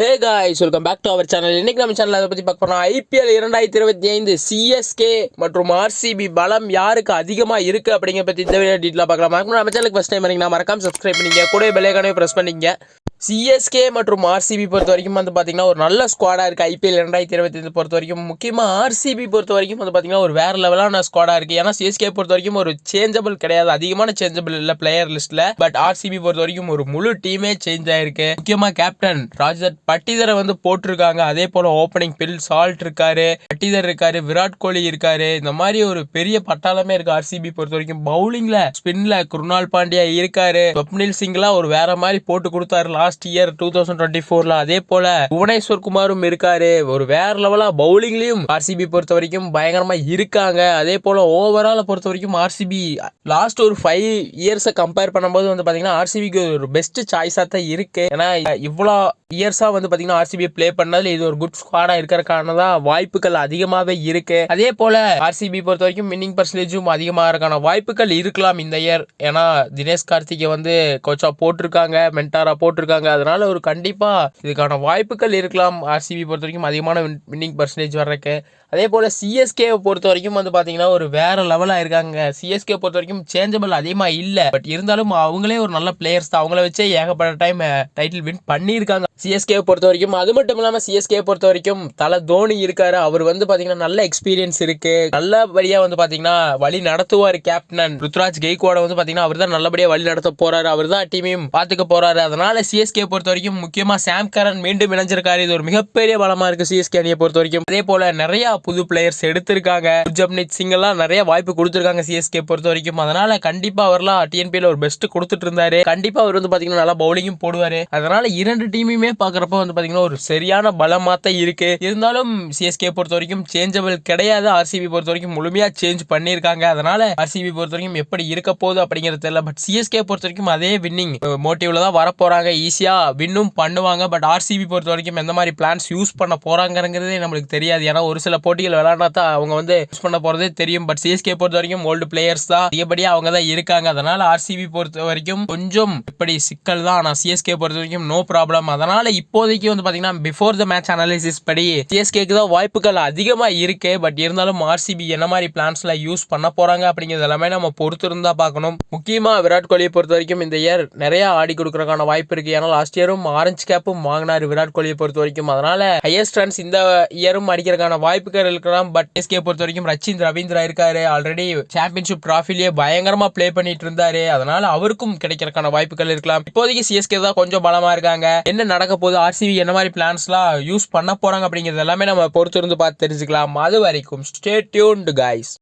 Hey guys welcome back to our channel இன்னைக்கு நம்ம channel அதை பற்றி பார்க்க போறோம். ஐபிஎல் இரண்டாயிரத்தி இருபத்தி ஐந்து சிஎஸ்கே மற்றும் ஆர்சிபி பலம் யாருக்கு அதிகமாக இருக்குது அப்படிங்கிற பற்றி இந்த வீடியோ டீட்டெயிலாக பார்க்கலாம். நம்ம சேனலுக்கு ஃபஸ்ட் டைம் வரீங்கன்னா மறக்காம சப்ஸ்கிரைப் பண்ணிங்க கூட பெல்லைக்கானே ப்ரெஸ் பண்ணிங்க சிஎஸ்கே மற்றும் ஆர்சிபி பொறுத்த வரைக்கும் வந்து பார்த்தீங்கன்னா ஒரு நல்ல ஸ்குவாடாக இருக்குது ஐபிஎல் ரெண்டாயிரத்தி இருபத்தி பொறுத்த வரைக்கும். முக்கியமாக ஆர்சிபி பொறுத்த வரைக்கும் வந்து பார்த்தீங்கன்னா ஒரு வேறு லெவலான ஸ்குவாடாக இருக்குது ஏன்னா சிஎஸ்கே பொறுத்த வரைக்கும் ஒரு சேஞ்சபிள் கிடையாது. அதிகமான சேஞ்சபிள் இல்லை பிளேயர் லிஸ்ட்டில் பட் ஆர்சிபி பொறுத்த வரைக்கும் ஒரு முழு டீமே சேஞ்ச் ஆயிருக்கு. முக்கியமாக கேப்டன் ராஜர் பட்டிதரை வந்து போட்டிருக்காங்க. அதே போல் ஓப்பனிங் பில் சால்ட் இருக்காரு. பட்டிதர் இருக்காரு. விராட் கோலி இருக்காரு. இந்த மாதிரி ஒரு பெரிய பட்டாளமே இருக்கு ஆர்சிபி பொறுத்த வரைக்கும். பவுலிங்கில் ஸ்பின்ல குருணால் பாண்டியா இருக்காரு. ஸ்வப்னில் சிங்லாம் ஒரு வேற மாதிரி போட்டு கொடுத்தாரு. Last year two thousand twenty ஃபோர்ல அதே போல புவனேஸ்வர் குமாரும் இருக்காரு. ஒரு வேற லெவலா பவுலிங்லயும் ஆர்சிபி பொறுத்த வரைக்கும் பயங்கரமா இருக்காங்க. அதே போல ஓவரால பொறுத்த வரைக்கும் ஆர்சிபி லாஸ்ட் ஒரு ஃபைவ் இயர்ஸை கம்பேர் பண்ணும்போது வந்து பாத்தீங்கன்னா ஆர்சிபிக்கு ஒரு பெஸ்ட் சாய்ஸா தான் இருக்கு. ஏன்னா இவ்வளோ இயர்ஸாக வந்து பார்த்தீங்கன்னா ஆர்சிபி ப்ளே பண்ணதில் இது ஒரு குட் ஸ்குவாடாக இருக்கிறதுக்கான தான் வாய்ப்புகள் அதிகமாகவே இருக்கு. அதே போல் ஆர்சிபி பொறுத்த வரைக்கும் வின்னிங் பர்சன்டேஜும் அதிகமாகிறதுக்கான வாய்ப்புகள் இருக்கலாம் இந்த இயர் ஏன்னா தினேஷ் கார்த்திகை வந்து கோச்சாக போட்டிருக்காங்க மென்டாராக போட்டிருக்காங்க. அதனால ஒரு கண்டிப்பாக இதுக்கான வாய்ப்புகள் இருக்கலாம். ஆர்சிபி பொறுத்த வரைக்கும் அதிகமான வின்னிங் பர்சன்டேஜ் வர்றக்கு அதே போல் சிஎஸ்கேவை பொறுத்த வரைக்கும் வந்து பார்த்தீங்கன்னா ஒரு வேறு லெவலாக இருக்காங்க. சிஎஸ்கே பொறுத்த வரைக்கும் சேஞ்சபிள் அதிகமாக இல்லை. பட் இருந்தாலும் அவங்களே ஒரு நல்ல பிளேயர்ஸ் தான். அவங்கள வச்சே ஏகப்பட்ட டைம் டைட்டில் வின் பண்ணியிருக்காங்க. சிஎஸ்கேவை பொறுத்த வரைக்கும் அது மட்டும் இல்லாமல் சிஎஸ்கே பொறுத்த வரைக்கும் தலை தோனி இருக்காரு. அவர் வந்து பார்த்தீங்கன்னா நல்ல எக்ஸ்பீரியன்ஸ் இருக்கு. நல்லபடியாக வந்து பார்த்தீங்கன்னா வழி நடத்துவார் கேப்டன் ருத்ராஜ் கெய்கோட வந்து பார்த்தீங்கன்னா அவர் தான் நல்லபடியாக வழி நடத்த போறாரு. அவர் தான் டீமையும் பார்த்துக்க போறாரு. அதனால சிஎஸ்கே பொறுத்த வரைக்கும் முக்கியமாக சாம் கரன் மீண்டும் இணைஞ்சிருக்காரு. இது ஒரு மிகப்பெரிய பலமாக இருக்கு சிஎஸ்கே அணியை பொறுத்த வரைக்கும். அதே போல நிறையா புது பிளேயர்ஸ் எடுத்திருக்காங்க. ஜப்னித் சிங் எல்லாம் நிறைய வாய்ப்பு கொடுத்துருக்காங்க சிஎஸ்கே பொறுத்த வரைக்கும். அதனால கண்டிப்பா அவர்லாம் டிஎன்பியில் ஒரு பெஸ்ட் கொடுத்துட்டு இருந்தாரு. கண்டிப்பா அவர் வந்து பாத்தீங்கன்னா நல்லா பவுலிங்கும் போடுவாரு. அதனால இரண்டு டீமுமே பாக்குறப்ப வந்து பாத்தீங்கன்னா ஒரு சரியான பலமா தான் இருக்கு. இருந்தாலும் சிஎஸ்கே பொறுத்த வரைக்கும் சேஞ்சபிள் கிடையாது. ஆர்சிபி பொறுத்த வரைக்கும் முழுமையா சேஞ்ச் பண்ணியிருக்காங்க. அதனால ஆர்சிபி பொறுத்த வரைக்கும் எப்படி இருக்க போகுது அப்படிங்கிறது தெரியல. பட் சிஎஸ்கே பொறுத்த வரைக்கும் அதே வின்னிங் மோட்டிவ்ல தான் வரப்போறாங்க. ஈஸியா வின்னும் பண்ணுவாங்க. பட் ஆர்சிபி பொறுத்த வரைக்கும் எந்த மாதிரி பிளான்ஸ் யூஸ் பண்ண போறாங்கிறதே நம்மளுக்கு தெரியாது. ஏன்னா ஒரு சில போட்டிகள் விளையாடினா தான் அவங்க வந்து யூஸ் பண்ண போகிறதே தெரியும். பட் சிஎஸ்கே பொறுத்த வரைக்கும் ஓல்டு பிளேயர்ஸ் தான். அதிகப்படியாக அவங்க தான் இருக்காங்க. அதனால் ஆர்சிபி பொறுத்த வரைக்கும் கொஞ்சம் இப்படி சிக்கல் தான். ஆனால் சிஎஸ்கே பொறுத்த வரைக்கும் நோ ப்ராப்ளம் அதனால் இப்போதைக்கு வந்து பார்த்தீங்கன்னா பிஃபோர் த மேட்ச் அனாலிசிஸ் படி சிஎஸ்கேக்கு தான் வாய்ப்புகள் அதிகமாக இருக்குது பட் இருந்தாலும் ஆர்சிபி என்ன மாதிரி பிளான்ஸில் யூஸ் பண்ண போகிறாங்க அப்படிங்கிறது எல்லாமே நம்ம பொறுத்து இருந்தால் பார்க்கணும். முக்கியமாக விராட் கோலியை பொறுத்த வரைக்கும் இந்த இயர் நிறையா ஆடி கொடுக்குறதுக்கான வாய்ப்பு இருக்குது ஏன்னா லாஸ்ட் இயரும் ஆரஞ்சு கேப்பும் வாங்கினார் விராட் கோலியை பொறுத்த வரைக்கும். அதனால் ஹையஸ்ட் ரன்ஸ் இந்த இயரும் அடிக்கிறதுக்கான வாய்ப்புகள் இருக்கலாம் பட் எஸ்கே பொறுத்த வரைக்கும் ரச்சின் ரவீந்திரா இருக்காரு. ஆல்ரெடி சாம்பியன்ஷிப் டிராஃபிலேயே பயங்கரமா ப்ளே பண்ணிட்டு இருந்தாரு. அதனால அவருக்கும் கிடைக்கிறதுக்கான வாய்ப்புகள் இருக்கலாம். இப்போதைக்கு சிஎஸ்கே தான் கொஞ்சம் பலமா இருக்காங்க. என்ன நடக்க போகுது? ஆர்சிபி என்ன மாதிரி பிளான்ஸ்லாம் யூஸ் பண்ண போறாங்க அப்படிங்கிறது எல்லாமே நம்ம பொறுத்து இருந்து பார்த்து தெரிஞ்சுக்கலாம். அது வரைக்கும் ஸ்டே டியூன்டு கைஸ்